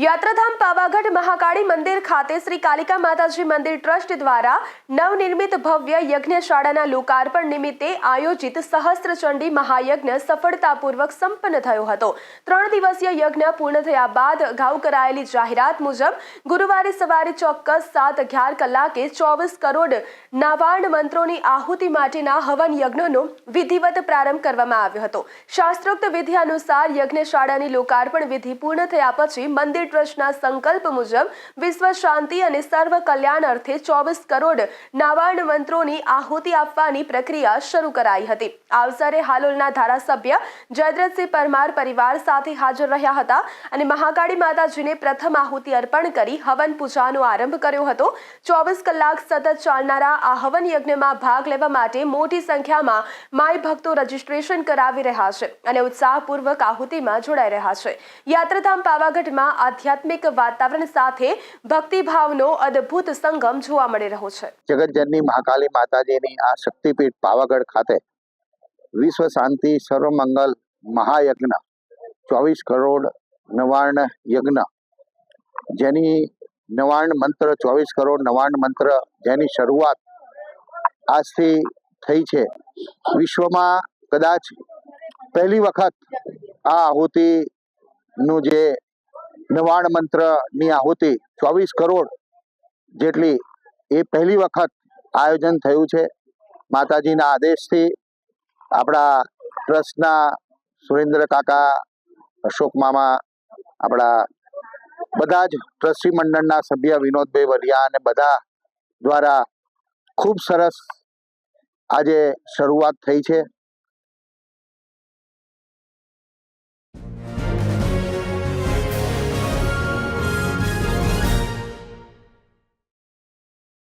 યાત્રાધામ પાવાગઢ મહાકાળી મંદિર ખાતે શ્રી કાલિકા માતાજી મંદિર ટ્રસ્ટ દ્વારા નવનિર્મિત ભવ્ય યજ્ઞશાળાના લોકાર્પણ નિમિત્તે આયોજિત સહસ્ત્રચંડી મહાયજ્ઞ સફળતાપૂર્વક સંપન્ન થયો હતો. ત્રણ દિવસીય યજ્ઞ પૂર્ણ થયા બાદ અગાઉ કરાયેલી જાહેરાત મુજબ ગુરુવારે સવારે ચોક્કસ સાત અગિયાર કલાકે ચોવીસ કરોડ નાવાણ મંત્રોની આહુતિ માટેના હવન યજ્ઞનો વિધિવત પ્રારંભ કરવામાં આવ્યો હતો. શાસ્ત્રોક્ત વિધિ અનુસાર યજ્ઞશાળાની લોકાર્પણ વિધિ પૂર્ણ થયા પછી મંદિર ટ્રસ્ટના સંકલ્પ મુજબ વિશ્વ શાંતિ અને સર્વ કલ્યાણ અર્થે ચોવીસ કરોડ નાવાણ મંત્રોની આહુતિ આપવાની પ્રક્રિયા શરૂ કરાઈ હતી. આ અવસરે હાલોલના ધારાસભ્ય જયદ્રથસિંહ પરમાર પરિવાર સાથે હાજર રહ્યા હતા અને મહાકાળી માતાજીને પ્રથમ આહુતિ અર્પણ કરી હવન પૂજાનો આરંભ કર્યો હતો. ચોવીસ કલાક સતત ચાલનારા આ હવન યજ્ઞમાં ભાગ લેવા માટે મોટી સંખ્યામાં માય ભક્તો રજીસ્ટ્રેશન કરાવી રહ્યા છે અને ઉત્સાહપૂર્વક આહુતિમાં જોડાઈ રહ્યા છે. યાત્રાધામ પાવાગઢમાં આધ્યાત્મિક વાતાવરણ સાથે ભક્તિભાવનો અદ્ભુત સંગમ જોવા મળી રહ્યો છે. જગતજનની મહાકાલી માતાજીની આ શક્તિપીઠ પાવાગઢ ખાતે વિશ્વ શાંતિ સર્વમંગલ મહાયજ્ઞ, ચોવીસ કરોડ નવાર્ણ યજ્ઞ, જેની નવાર્ણ મંત્ર, ચોવીસ કરોડ નવાર્ણ મંત્ર જેની શરૂઆત આજથી થઈ છે. વિશ્વમાં કદાચ પહેલી વખત આ આહુતિનું જે નવાર્ણ મંત્રની આહુતિ ચોવીસ કરોડ જેટલી એ પહેલી વખત આયોજન થયું છે. માતાજીના આદેશથી આપણા ટ્રસ્ટના સુરેન્દ્ર કાકા, અશોક મામા, આપણા બધા જ ટ્રસ્ટી મંડળના સભ્ય વિનોદભાઈ વલિયા અને બધા દ્વારા ખૂબ સરસ આજે શરૂઆત થઈ છે.